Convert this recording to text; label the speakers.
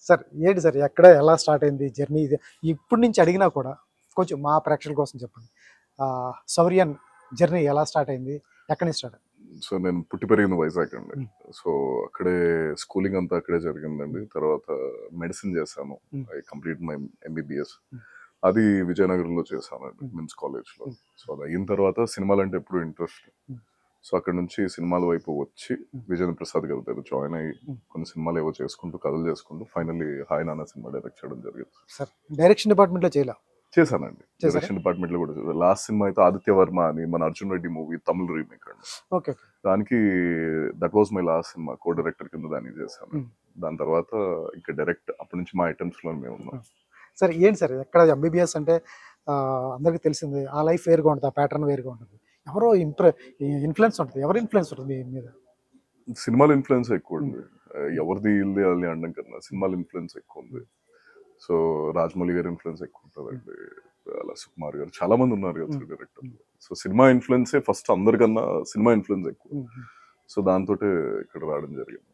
Speaker 1: Sir ఏంటి sir ఎక్కడ ఎలా స్టార్ట్ అయింది జర్నీ ఇది ఇప్పటి నుంచి అడిగినా కూడా కొంచెం మా ప్రేక్షకుల కోసం చెప్పండి సౌర్యన్ జర్నీ ఎలా స్టార్ట్ అయింది ఎక్కడి నుంచి స్టార్ట్
Speaker 2: సో నేను పుట్టి పెరిగింది వైజాగ్ అండి. సో అక్కడే స్కూలింగ్ అంతా అక్కడే జరిగిందండి తర్వాత మెడిసిన్ చేశాను. I complete my MBBS. అది విజయనగరంలో చేశానండి
Speaker 1: Mm.
Speaker 2: మిమ్స్ కాలేజ్లో. సో అది అయిన తర్వాత సినిమాలు అంటే ఎప్పుడు ఇంట్రెస్ట్. సో అక్కడ నుంచి సినిమాల వైపు వచ్చి. విజయన్ ప్రసాద్ గారి దగ్గర జాయిన్ అయ్యి. కొన్ని సినిమాలు ఏవో చేసుకుంటూ కథలు చేసుకుంటూ finally Hi Nanna cinema direct చేయడం జరిగింది.
Speaker 1: సార్ డైరెక్షన్ డిపార్ట్మెంట్లో చేయలే?
Speaker 2: చేశానండి? డైరెక్షన్ డిపార్ట్మెంట్లో కూడా లాస్ట్ సినిమా అయితే ఆదిత్య వర్మ అని మన అర్జున్ రెడ్డి మూవీ తమిళ రీమేక్ అండి.
Speaker 1: ఓకే
Speaker 2: దానికి that was my last cinema co director కింద దాన్ని చేశాను. దాని తర్వాత ఇంకా డైరెక్ట్ అప్పటి నుంచి మా ఐటమ్స్లో మేము ఉన్నాం.
Speaker 1: సార్ ఏంటి సార్ ఎక్కడ ఎంబీబీఎస్ అంటే అందరికీ తెలిసింది ఆ లైఫ్ వేరుగా ఉంటుంది ఆ ప్యాటర్న్ వేరుగా ఉంటుంది? ఎవరో ఇంప్రె ఇన్ఫ్లుయెన్స్ ఉంటుంది. ఎవరి ఇన్ఫ్లుయెన్స్ ఉంటుంది మీ మీద?
Speaker 2: సినిమాల ఇన్ఫ్లుయెన్స్ ఎక్కువ ఉంది ఎవరిది ఇల్లు అది అనడం కన్నా సినిమాల ఇన్ఫ్లుయెన్స్ ఎక్కువ ఉంది. సో రాజమౌళి గారి ఇన్ఫ్లుయెన్స్ ఎక్కువ ఉంటుందండి. అలా సుకుమార్ గారు. చాలా మంది ఉన్నారు కదా. డైరెక్టర్ సో సినిమా ఇన్ఫ్లుయెన్సే ఫస్ట్ అందరికన్నా సినిమా ఇన్ఫ్లుయెన్స్ ఎక్కువ. సో దాంతో ఇక్కడ రావడం జరిగింది.